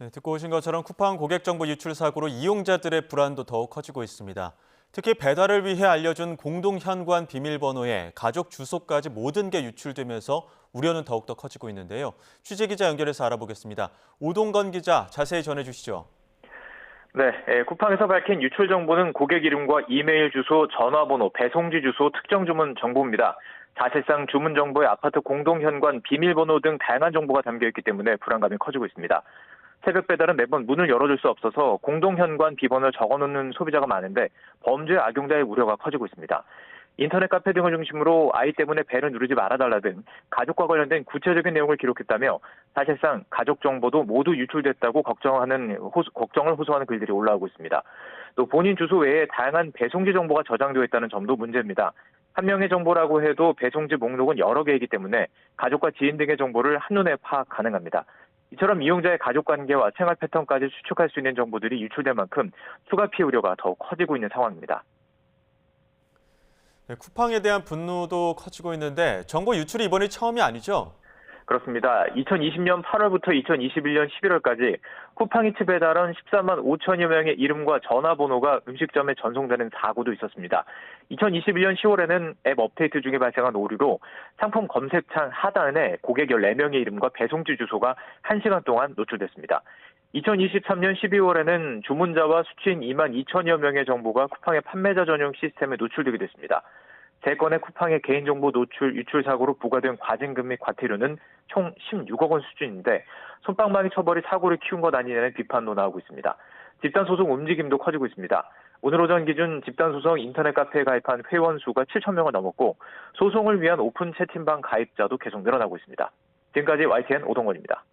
네, 듣고 오신 것처럼 쿠팡 고객 정보 유출 사고로 이용자들의 불안도 더욱 커지고 있습니다. 특히 배달을 위해 알려준 공동 현관 비밀번호에 가족 주소까지 모든 게 유출되면서 우려는 더욱더 커지고 있는데요. 취재 기자 연결해서 알아보겠습니다. 오동건 기자 자세히 전해주시죠. 네, 예, 쿠팡에서 밝힌 유출 정보는 고객 이름과 이메일 주소, 전화번호, 배송지 주소, 특정 주문 정보입니다. 사실상 주문 정보에 아파트 공동 현관 비밀번호 등 다양한 정보가 담겨 있기 때문에 불안감이 커지고 있습니다. 새벽 배달은 매번 문을 열어줄 수 없어서 공동 현관 비번을 적어놓는 소비자가 많은데 범죄 악용자의 우려가 커지고 있습니다. 인터넷 카페 등을 중심으로 아이 때문에 배를 누르지 말아달라 등 가족과 관련된 구체적인 내용을 기록했다며 사실상 가족 정보도 모두 유출됐다고 걱정하는 호소, 걱정을 호소하는 글들이 올라오고 있습니다. 또 본인 주소 외에 다양한 배송지 정보가 저장되어 있다는 점도 문제입니다. 한 명의 정보라고 해도 배송지 목록은 여러 개이기 때문에 가족과 지인 등의 정보를 한눈에 파악 가능합니다. 이처럼 이용자의 가족 관계와 생활 패턴까지 추측할 수 있는 정보들이 유출될 만큼 추가 피해 우려가 더욱 커지고 있는 상황입니다. 네, 쿠팡에 대한 분노도 커지고 있는데 정보 유출이 이번이 처음이 아니죠? 그렇습니다. 2020년 8월부터 2021년 11월까지 쿠팡이츠 배달원 14만 5천여 명의 이름과 전화번호가 음식점에 전송되는 사고도 있었습니다. 2021년 10월에는 앱 업데이트 중에 발생한 오류로 상품 검색창 하단에 고객 14명의 이름과 배송지 주소가 1시간 동안 노출됐습니다. 2023년 12월에는 주문자와 수취인 2만 2천여 명의 정보가 쿠팡의 판매자 전용 시스템에 노출되게 됐습니다. 세 건의 쿠팡의 개인정보 노출, 유출 사고로 부과된 과징금 및 과태료는 총 16억 원 수준인데 손방망이 처벌이 사고를 키운 것 아니냐는 비판도 나오고 있습니다. 집단 소송 움직임도 커지고 있습니다. 오늘 오전 기준 집단 소송 인터넷 카페에 가입한 회원 수가 7천 명을 넘었고 소송을 위한 오픈 채팅방 가입자도 계속 늘어나고 있습니다. 지금까지 YTN 오동건입니다.